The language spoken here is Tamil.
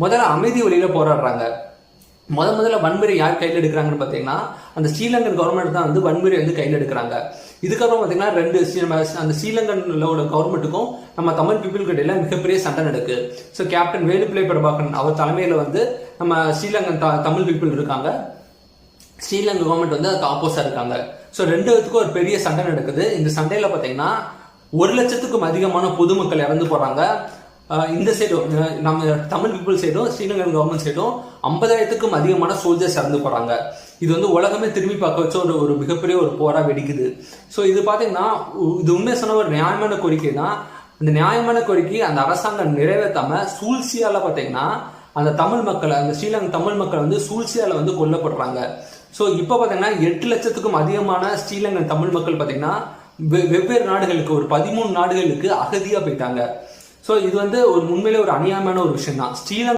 முதல்ல அமைதி வழியில் போராடுறாங்க. முத முதல்ல வன்முறை யார் கையில் எடுக்கிறாங்கன்னு பார்த்தீங்கன்னா அந்த ஸ்ரீலங்கன் கவர்மெண்ட் தான் வந்து வன்முறை வந்து கையில் எடுக்கிறாங்க. இதுக்கப்புறம் பார்த்தீங்கன்னா ரெண்டு அந்த ஸ்ரீலங்கன்ல உள்ள கவர்மெண்ட்டுக்கும் நம்ம தமிழ் பீப்புளுக்கு இடையில மிகப்பெரிய சண்டை நடக்கு. ஸோ கேப்டன் வேலுப்பிள்ளை பிரபாகரன் அவர் தலைமையில் வந்து நம்ம ஸ்ரீலங்கன் த- தமிழ் பீப்புள் இருக்காங்க. ஸ்ரீலங்கா கவர்மெண்ட் வந்து அதுக்கு ஆப்போஸாக இருக்காங்க. ஸோ ரெண்டு பேத்துக்கும் ஒரு பெரிய சண்டை நடக்குது. இந்த சண்டையில் பார்த்தீங்கன்னா ஒரு லட்சத்துக்கும் அதிகமான பொதுமக்கள் இறந்து போகிறாங்க இந்த சைடும் நம்ம தமிழ் பீப்புள் சைடும் ஸ்ரீலங்கன் கவர்மெண்ட் சைடும் ஐம்பதாயிரத்துக்கும் அதிகமான சோல்ஜர்ஸ் இறந்து போகிறாங்க இது வந்து உலகமே திரும்பி பார்க்க வச்ச ஒரு ஒரு மிகப்பெரிய ஒரு போராக வெடிக்குது. ஸோ இது பார்த்தீங்கன்னா இது உண்மை சொன்ன ஒரு நியாயமான கோரிக்கை தான். அந்த நியாயமான கோரிக்கை அந்த அரசாங்கம் நிறைவேற்றாமல் சூழ்ச்சியால் பார்த்தீங்கன்னா அந்த தமிழ் மக்களை அந்த ஸ்ரீலங்கா தமிழ் மக்கள் வந்து சூழ்ச்சியால் வந்து கொல்லப்படுறாங்க. ஸோ இப்போ பார்த்தீங்கன்னா எட்டு லட்சத்துக்கும் அதிகமான ஸ்ரீலங்கன் தமிழ் மக்கள் பார்த்தீங்கன்னா வெ- வெவ்வேறு நாடுகளுக்கு ஒரு பதிமூணு நாடுகளுக்கு அகதியாக போயிட்டாங்க. ஸோ இது வந்து ஒரு உண்மையிலே ஒரு அநியாயமான ஒரு விஷயம் தான் ஸ்ரீலங்கா